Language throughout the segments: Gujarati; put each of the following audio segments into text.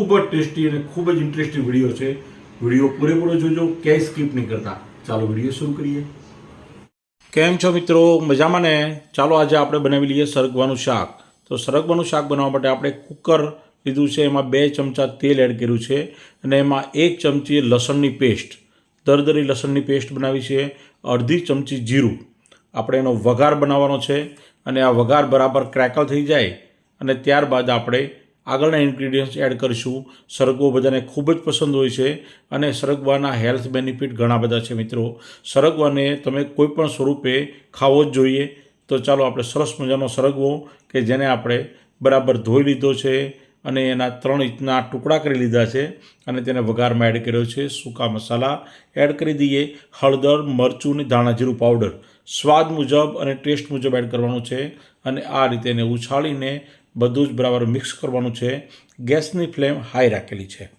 ખૂબ જ ટેસ્ટી અને ખૂબ જ ઇન્ટરેસ્ટિંગ વીડિયો છે. વીડિયો પૂરેપૂરો જોજો, ક્યાંય સ્કીપ નહીં કરતા. ચાલો વીડિયો શરૂ કરીએ. કેમ છો મિત્રો? મજામાં ને? ચાલો આજે આપણે બનાવી લઈએ સરગવાનું શાક. તો સરગવાનું શાક બનાવવા માટે આપણે કુકર લીધું છે, એમાં બે ચમચા તેલ એડ કર્યું છે અને એમાં એક ચમચી લસણની પેસ્ટ દરદરી લસણની પેસ્ટ બનાવી છે, અડધી ચમચી જીરું. આપણે એનો વઘાર બનાવવાનો છે અને આ વઘાર બરાબર ક્રેકલ થઈ જાય અને ત્યારબાદ આપણે આગળના ઇન્ગ્રીડિયન્ટ્સ એડ કરીશું. સરગવો બધાને ખૂબ જ પસંદ હોય છે અને સરગવાના હેલ્થ બેનિફિટ ઘણા બધા છે મિત્રો. સરગવાને તમે કોઈ પણ સ્વરૂપે ખાવો જ જોઈએ. તો ચાલો આપણે સરસ મજાનો સરગવો કે જેને આપણે બરાબર ધોઈ લીધો છે અને એના ત્રણ ઇંચના ટુકડા કરી લીધા છે અને તેને વઘારમાં એડ કર્યો છે. સૂકા મસાલા એડ કરી દઈએ. હળદર, મરચું અને ધાણાજીરું પાવડર સ્વાદ મુજબ અને ટેસ્ટ મુજબ એડ કરવાનું છે અને આ રીતે એને ઉછાળીને બધું જ બરાબર મિક્સ કરવાનું છે. ગેસની ફ્લેમ હાઈ રાખેલી છે.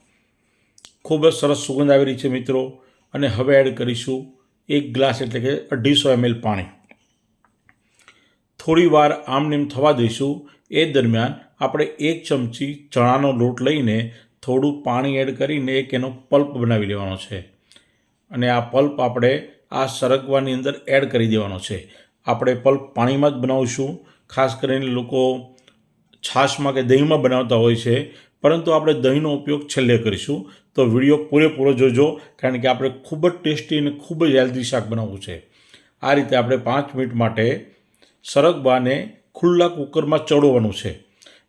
ખૂબ જ સરસ સુગંધ આવી રહી છે મિત્રો. અને હવે એડ કરીશું એક ગ્લાસ એટલે કે અઢીસો એમએલ પાણી. થોડી વાર આમનેમ થવા દઈશું. એ દરમિયાન આપણે એક ચમચી ચણાનો લોટ લઈને થોડું પાણી એડ કરીને એક એનો પલ્પ બનાવી લેવાનો છે. અને આ પલ્પ આપણે આ સરગવાની અંદર એડ કરી દેવાનો છે. આપણે પલ્પ પાણીમાં જ બનાવીશું. ખાસ કરીને લોકો છાશમાં કે દહીંમાં બનાવતા હોય છે, પરંતુ આપણે દહીંનો ઉપયોગ છેલ્લે કરીશું. તો વીડિયો પૂરેપૂરો જોજો, કારણ કે આપણે ખૂબ જ ટેસ્ટી અને ખૂબ જ હેલ્ધી શાક બનાવવું છે. આ રીતે આપણે પાંચ મિનિટ માટે સરગવાને ખુલ્લા કુકરમાં ચડવાનું છે.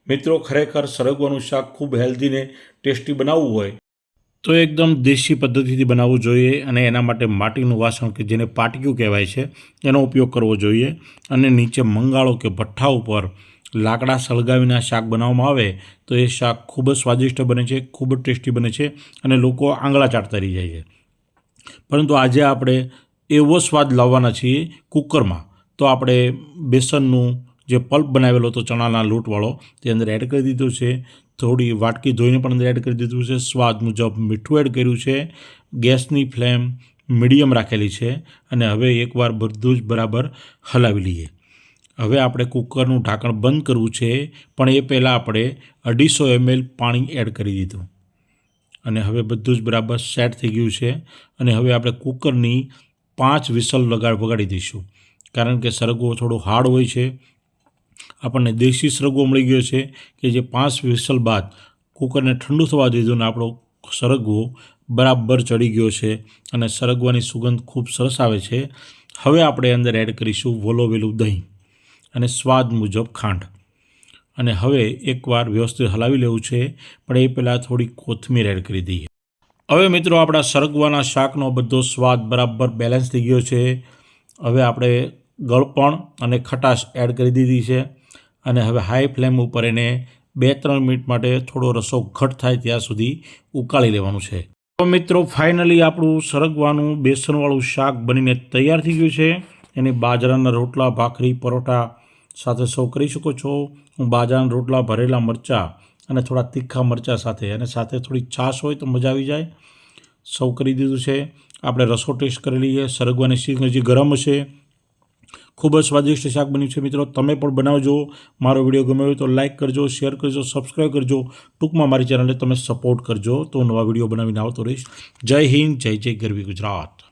મિત્રો, ખરેખર સરગવાનું શાક ખૂબ હેલ્ધીને ટેસ્ટી બનાવવું હોય, તો એકદમ દેશી પદ્ધતિથી બનાવવું જોઈએ અને એના માટે માટીનું વાસણ કે જેને પાટિયું કહેવાય છે, એનો ઉપયોગ કરવો જોઈએ અને નીચે મંગાળો કે ભઠ્ઠા ઉપર લાકડા સળગાવીને આ શાક બનાવવામાં આવે, તો એ શાક ખૂબ જ સ્વાદિષ્ટ બને છે, ખૂબ જ ટેસ્ટી બને છે અને લોકો આંગળા ચાટતા રહી જાય છે. પરંતુ આજે આપણે એવો સ્વાદ લાવવાના છીએ કુકરમાં, તો આપણે બેસનનું જે પલ્પ બનાવેલો હતો ચણાના લોટવાળો, તે અંદર એડ કરી દીધો છે. થોડી વાટકી ધોઈને પણ અંદર એડ કરી દીધું છે. સ્વાદ મુજબ મીઠું એડ કર્યું છે. ગેસની ફ્લેમ મીડિયમ રાખેલી છે અને હવે એકવાર બધું જ બરાબર હલાવી લઈએ. હવે આપણે કુકરનું ઢાંકણ બંધ કરવું છે, પણ એ પહેલાં આપણે અઢીસો એમએલ પાણી એડ કરી દીધું. અને હવે બધું જ બરાબર સેટ થઈ ગયું છે અને હવે આપણે કુકરની પાંચ વિસલ લગાડ વગાડી દઈશું. કારણ કે સરગવો થોડો હાર્ડ હોય છે. આપણને દેશી સરગવો મળી ગયો છે કે જે પાંચ વિસલ બાદ કુકરને ઠંડુ થવા દીધું ને આપણો સરગવો બરાબર ચડી ગયો છે અને સરગવાની સુગંધ ખૂબ સરસ આવે છે. હવે આપણે અંદર એડ કરીશું વલોવેલું દહીં. અને સ્વાદ મુજબ ખાંડ. અને હવે એકવાર વ્યવસ્થિત હલાવી લેવું છે, પણ એ પહેલાં થોડી કોથમીર એડ કરી દઈએ. હવે મિત્રો આપણા સરગવાના શાકનો બધો સ્વાદ બરાબર બેલેન્સ થઈ ગયો છે. હવે આપણે ગળપણ અને ખટાશ એડ કરી દીધી છે. અને હવે હાઈ ફ્લેમ ઉપર એને બે ત્રણ મિનિટ માટે થોડો રસો ઘટ થાય ત્યાં સુધી ઉકાળી લેવાનું છે. તો મિત્રો ફાઇનલી આપણું સરગવાનું બેસનવાળું શાક બનીને તૈયાર થઈ ગયું છે. એને બાજરાના રોટલા, ભાખરી, પરોઠા સાથે સર્વ કરી શકો છો. હું બાજરાના રોટલા, ભરેલા મરચાં અને થોડા તીખા મરચાં સાથે અને સાથે થોડી છાશ હોય તો મજા આવી જાય. સર્વ કરી દીધું છે. આપણે રસો ટેસ્ટ કરી લઈએ. સરગવાની શીંગ હજી ગરમ હશે, ખૂબ જ સ્વાદિષ્ટ શાક બન્યું છે મિત્રો. તમે પણ બનાવજો. મારો વીડિયો ગમ્યો હોય તો લાઇક કરજો, શેર કરજો, સબસ્ક્રાઈબ કરજો. ટૂંકમાં મારી ચેનલને તમે સપોર્ટ કરજો. તો નવા વીડિયો બનાવીને આવતો રહીશ. જય હિન્દ, જય જય ગરવી ગુજરાત.